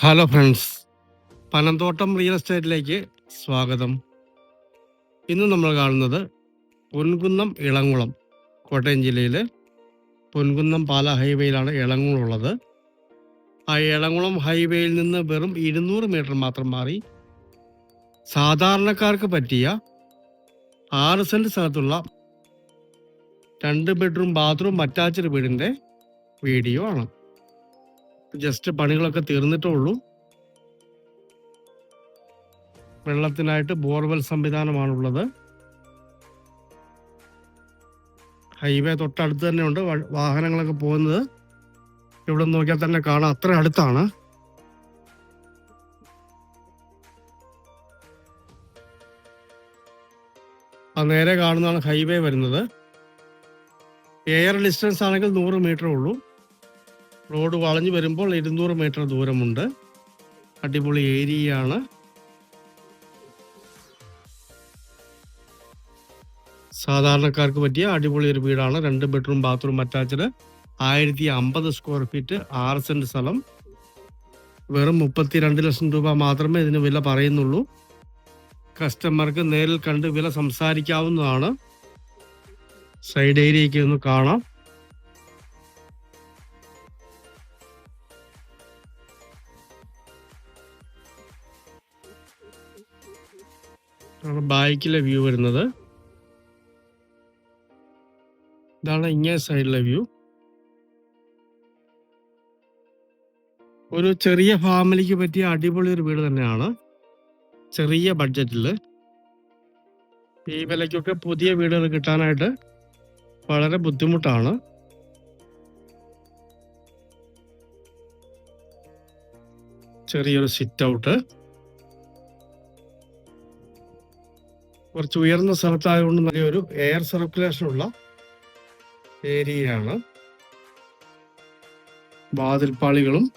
Hello friends Panamthottam real എസ്റ്റേറ്റിലേക്ക് സ്വാഗതം. ഇന്ന് നമ്മൾ കാണുന്നത് പൊൻകുന്നം ഇളങ്കുളം കോട്ടയം ജില്ലയിൽ പൊൻകുന്നം പാല ഹൈവേയിലാണ് ഇളങ്കുളം ഉള്ളത്. ആ ഇളങ്കുളം ഹൈവേയിൽ നിന്ന് വെറും ഇരുന്നൂറ് മീറ്റർ മാത്രം മാറി സാധാരണക്കാർക്ക് പറ്റിയ ആറ് സെന്റ് സ്ഥലത്തുള്ള രണ്ട് ബെഡ്റൂം ബാത്റൂം അറ്റാച്ച്ഡ് വീടിന്റെ വീഡിയോ ആണ്. ജസ്റ്റ് പണികളൊക്കെ തീർന്നിട്ടേ ഉള്ളൂ വെള്ളത്തിനായിട്ട് ബോർവെൽ സംവിധാനമാണുള്ളത്. ഹൈവേ തൊട്ടടുത്ത് തന്നെയുണ്ട്. വാഹനങ്ങളൊക്കെ പോകുന്നത് ഇവിടെ നോക്കിയാൽ തന്നെ കാണാം. അത്ര അടുത്താണ്. ആ നേരെ കാണുന്നതാണ് ഹൈവേ വരുന്നത്. എയർ ഡിസ്റ്റൻസ് ആണെങ്കിൽ നൂറ് മീറ്റർ ഉള്ളൂ. റോഡ് വളഞ്ഞു വരുമ്പോൾ ഇരുന്നൂറ് മീറ്റർ ദൂരമുണ്ട്. അടിപൊളി ഏരിയയാണ്. സാധാരണക്കാർക്ക് പറ്റിയ അടിപൊളി ഒരു വീടാണ്. രണ്ട് ബെഡ്റൂം ബാത്റൂം അറ്റാച്ച്ഡ്. ആയിരത്തി അമ്പത് സ്ക്വയർ ഫീറ്റ് ആറ് സെന്റ് സ്ഥലം. വെറും മുപ്പത്തിരണ്ട് ലക്ഷം രൂപ മാത്രമേ ഇതിന് വില പറയുന്നുള്ളൂ. കസ്റ്റമർക്ക് നേരിൽ കണ്ട് വില സംസാരിക്കാവുന്നതാണ്. സൈഡ് ഏരിയയ്ക്ക് ഒന്ന് കാണാം. ബാക്കിലെ വ്യൂ വരുന്നത്. ഇതാണ് ഇങ്ങേ സൈഡിലെ വ്യൂ. ഒരു ചെറിയ ഫാമിലിക്ക് പറ്റിയ അടിപൊളി ഒരു വീട് തന്നെയാണ്. ചെറിയ ബഡ്ജറ്റിൽ ഈ വിലയ്ക്കൊക്കെ പുതിയ വീടുകൾ കിട്ടാനായിട്ട് വളരെ ബുദ്ധിമുട്ടാണ്. ചെറിയൊരു സിറ്റ് ഔട്ട് കുറച്ച് ഉയർന്ന സ്ഥലത്തായതുകൊണ്ട് നല്ലൊരു എയർ സർക്കുലേഷൻ ഉള്ള ഏരിയയാണ്. വാതിൽപ്പാളികളും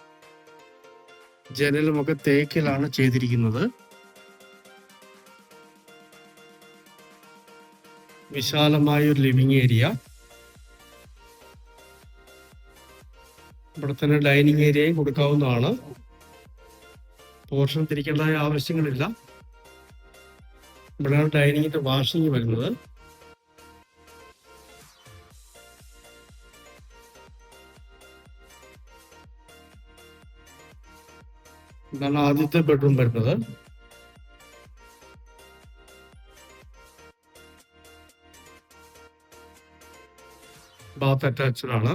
ജനലുമൊക്കെ തേക്കിലാണ് ചെയ്തിരിക്കുന്നത്. വിശാലമായ ഒരു ലിവിങ് ഏരിയ ഇവിടെ തന്നെ ഡൈനിങ് ഏരിയയും കൊടുക്കാവുന്നതാണ്. പോർഷൻ തിരിക്കേണ്ടതായ ആവശ്യങ്ങളില്ല. ഇവിടെയാണ് ഡൈനിങ്ങിന്റെ വാഷിംഗ് വരുന്നത്. ഇതാണ് ആദ്യത്തെ ബെഡ്റൂം വരുന്നത്. ബാത്ത് അറ്റാച്ച്ഡ് ആണ്.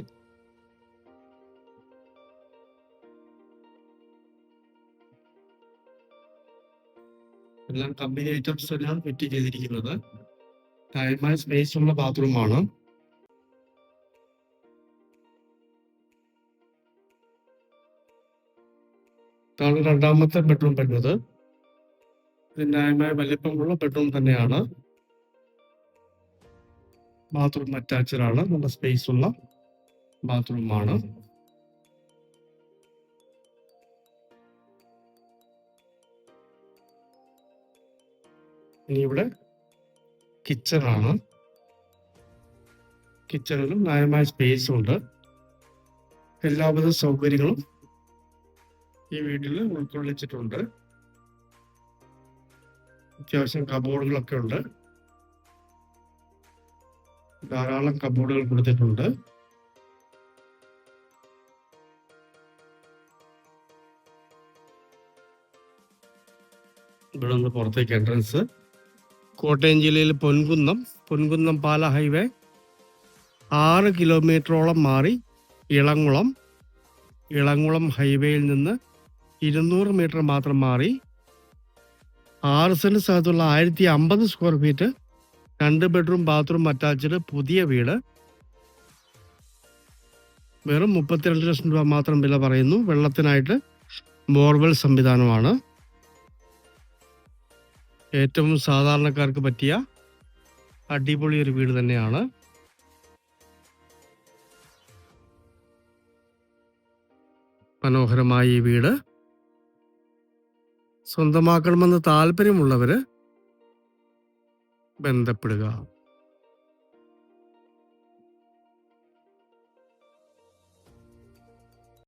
എല്ലാം കമ്പനി ഐറ്റംസ് എല്ലാം ഫിറ്റ് ചെയ്തിരിക്കുന്നത്. കാര്യമായ സ്പേസ് ഉള്ള ബാത്റൂമാണ് ഇതാണ് രണ്ടാമത്തെ ബെഡ്റൂം വരുന്നത്. ഇത് ന്യായമായ വലിപ്പമുള്ള ബെഡ്റൂം തന്നെയാണ്. ബാത്റൂം അറ്റാച്ച്ഡ് ആണ്. നല്ല സ്പേസ് ഉള്ള ബാത്റൂമാണ് ഇനി ഇവിടെ കിച്ചൺ ആണ് കിച്ചണിലും ന്യായമായ സ്പേസും ഉണ്ട്. എല്ലാവിധ സൗകര്യങ്ങളും ഈ വീട്ടിൽ ഉൾക്കൊള്ളിച്ചിട്ടുണ്ട്. അത്യാവശ്യം കബോർഡുകളൊക്കെ ഉണ്ട്. ധാരാളം കബോർഡുകൾ കൊടുത്തിട്ടുണ്ട്. ഇവിടെ നിന്ന് പുറത്തേക്ക് എൻട്രൻസ് കോട്ടയം ജില്ലയിൽ പൊൻകുന്നം പൊൻകുന്നം പാല ഹൈവേ. ആറ് കിലോമീറ്ററോളം മാറി ഇളങ്കുളം ഇളങ്കുളം ഹൈവേയിൽ നിന്ന് ഇരുന്നൂറ് മീറ്റർ മാത്രം മാറി ആറ് സെന്റ് സ്ഥലത്തുള്ള ആയിരത്തി അമ്പത് സ്ക്വയർ ഫീറ്റ് രണ്ട് ബെഡ്റൂം ബാത്റൂം അറ്റാച്ച്ഡ് പുതിയ വീട്. വെറും മുപ്പത്തിരണ്ട് ലക്ഷം രൂപ മാത്രം വില പറയുന്നു. വെള്ളത്തിനായിട്ട് ബോർവെൽ സംവിധാനമാണ്. ഏറ്റവും സാധാരണക്കാർക്ക് പറ്റിയ അടിപൊളി ഒരു വീട് തന്നെയാണ്. മനോഹരമായ ഈ വീട്. സ്വന്തമാക്കണമെന്ന് താല്പര്യമുള്ളവര് ബന്ധപ്പെടുക.